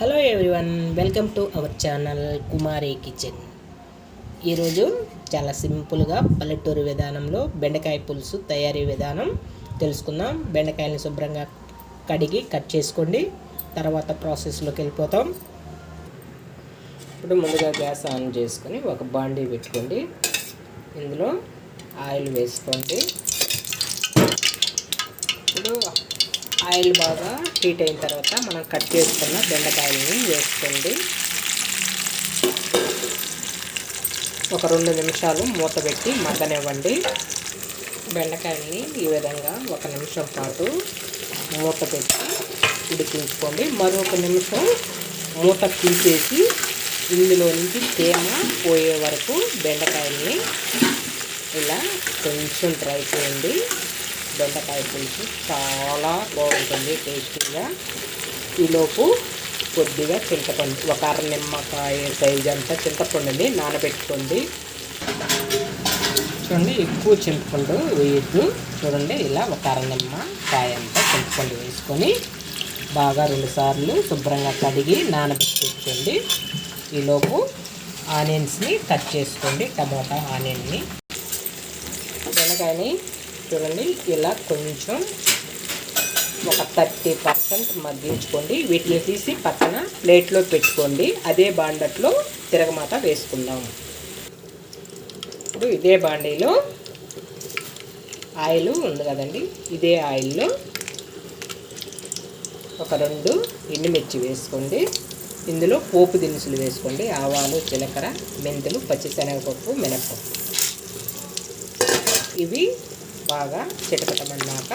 Hello everyone welcome to our channel Kumari kitchen ఈరోజు చాలా సింపుల్గా పల్లెటూరు విధానంలో బెండకాయ పులుసు తయారీ విధానం తెలుసుకుందాం. బెండకాయలను శుభ్రంగా కడిగి కట్ చేసుకోండి. తర్వాత ప్రాసెస్లోకి వెళ్ళిపోతాం. ఇప్పుడు ముందుగా గ్యాస్ ఆన్ చేసుకొని ఒక బాండీ పెట్టుకోండి. ఇందులో ఆయిల్ వేసుకోండి. ఇప్పుడు ఆయిల్ బాగా హీట్ అయిన తర్వాత మనం కట్ చేసుకున్న బెండకాయలని వేసుకోండి. ఒక రెండు నిమిషాలు మూత పెట్టి మగ్గనివ్వండి. బెండకాయలని ఈ విధంగా ఒక నిమిషం పాటు మూత పెట్టి ఉడికించుకోండి. మరొక నిమిషం మూత తీసేసి ఇందులో నుంచి తేమ పోయే వరకు బెండకాయల్ని ఇలా కొంచెం డ్రై చేయండి. బెండకాయ పులుసు చాలా బాగుంటుంది టేస్టీగా. ఈలోపు కొద్దిగా చింతపండు ఒక అర నిమ్మకాయ సైజ్ అంతా చింతపండుని నానబెట్టుకోండి. చూడండి ఎక్కువ చింతపండు వేయద్దు. చూడండి ఇలా ఒక అర నిమ్మకాయ అంతా చింతపండు వేసుకొని బాగా రెండుసార్లు శుభ్రంగా కడిగి నానబెట్టుకోండి. ఈలోపు ఆనియన్స్ని కట్ చేసుకోండి టమోటా ఆనియన్ని. బెండకాయని చూడండి ఇలా కొంచెం ఒక థర్టీ పర్సెంట్ మగ్గించుకోండి. వీటిని తీసి పక్కన ప్లేట్లో పెట్టుకోండి. అదే బాండట్లో తిరగమాత వేసుకుందాం. ఇప్పుడు ఇదే బాండీలో ఆయిల్ ఉంది కదండి ఇదే ఆయిల్లో ఒక రెండు ఎండుమిర్చి వేసుకోండి. ఇందులో పోపు దినుసులు వేసుకోండి. ఆవాలు జీలకర్ర మెంతులు పచ్చిశనగపప్పు మినప్పప్పు. ఇవి బాగా చిటపటమన్నాక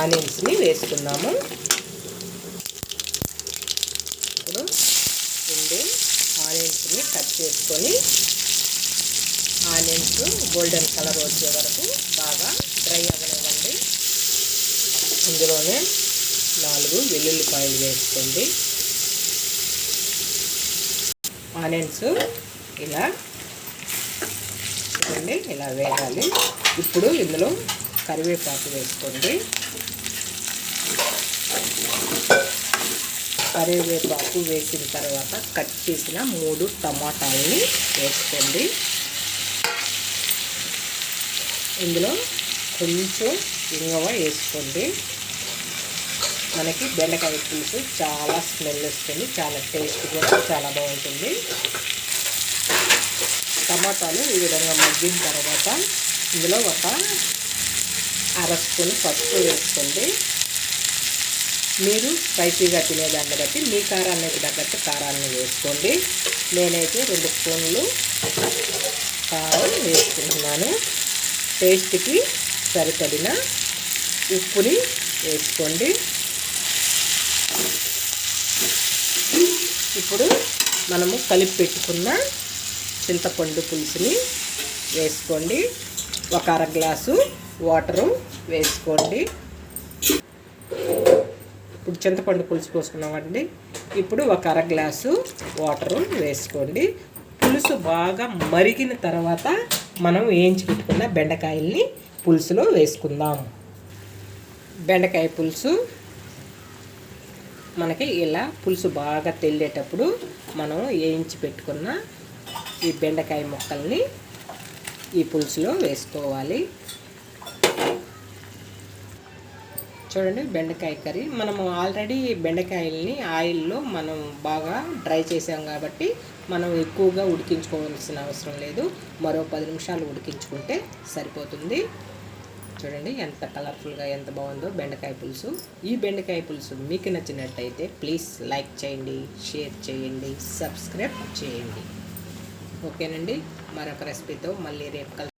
ఆనియన్స్ని వేసుకున్నాము. ఇప్పుడు రెండు ఆనియన్స్ని కట్ చేసుకొని ఆనియన్స్ గోల్డెన్ కలర్ వచ్చే వరకు బాగా డ్రై అవ్వనివ్వండి. ఇందులోనే నాలుగు వెల్లుల్లిపాయలు వేసుకోండి. ఆనియన్స్ ఇలా వేసుకోండి ఇలా వేయాలి ఇప్పుడు ఇందులో కరివేపాకు వేసుకోండి. కరివేపాకు వేసిన తర్వాత కట్ చేసిన మూడు టమాటాలని వేసుకోండి. ఇందులో కొంచెం ఇంగవ వేసుకోండి. మనకి బెండకాయ పులుసు చాలా స్మెల్ వస్తుంది చాలా టేస్ట్ కూడా చాలా బాగుంటుంది. టమాటాలు ఈ విధంగా మగ్గిన తర్వాత ఇందులో ఒక అర స్పూన్ పసుపు వేసుకోండి. మీరు స్పైసీగా తినేదాన్ని బట్టి మీ కారానికి తగ్గట్టు కారాన్ని వేసుకోండి. నేనైతే రెండు స్పూన్లు కారం వేసుకుంటున్నాను. టేస్ట్కి సరిపడిన ఉప్పుని వేసుకోండి. ఇప్పుడు మనము కలిపి పెట్టుకున్న చింతపండు పులుసుని వేసుకోండి. ఒక అర గ్లాసు వాటరు వేసుకోండి. ఇప్పుడు చింతపండు పులుసు పోసుకున్నామండి. ఇప్పుడు ఒక అర గ్లాసు వాటరు వేసుకోండి. పులుసు బాగా మరిగిన తర్వాత మనం వేయించి పెట్టుకున్న బెండకాయల్ని పులుసులో వేసుకుందాం. బెండకాయ పులుసు మనకి ఇలా పులుసు బాగా తెల్లేటప్పుడు మనం వేయించి పెట్టుకున్న ఈ బెండకాయ ముక్కల్ని ఈ పులుసులో వేసుకోవాలి. చూడండి బెండకాయ కర్రీ. మనము ఆల్రెడీ బెండకాయల్ని ఆయిల్లో మనం బాగా డ్రై చేసాం కాబట్టి మనం ఎక్కువగా ఉడికించుకోవాల్సిన అవసరం లేదు. మరో పది నిమిషాలు ఉడికించుకుంటే సరిపోతుంది. చూడండి ఎంత కలర్ఫుల్గా ఎంత బాగుందో బెండకాయ పులుసు. ఈ బెండకాయ పులుసు మీకు నచ్చినట్టయితే ప్లీజ్ లైక్ చేయండి షేర్ చేయండి సబ్స్క్రైబ్ చేయండి. ఓకేనండి. మరొక రెసిపీతో మళ్ళీ రేపు కల్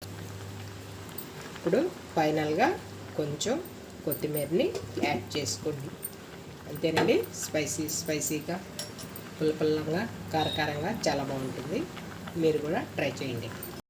ఇప్పుడు ఫైనల్గా కొంచెం కొత్తిమీరని యాడ్ చేసుకోండి. అంతేనండి? స్పైసీ స్పైసీగా పుల్లపుల్లంగా కారకారంగా చాలా బాగుంటుంది. మీరు కూడా ట్రై చేయండి.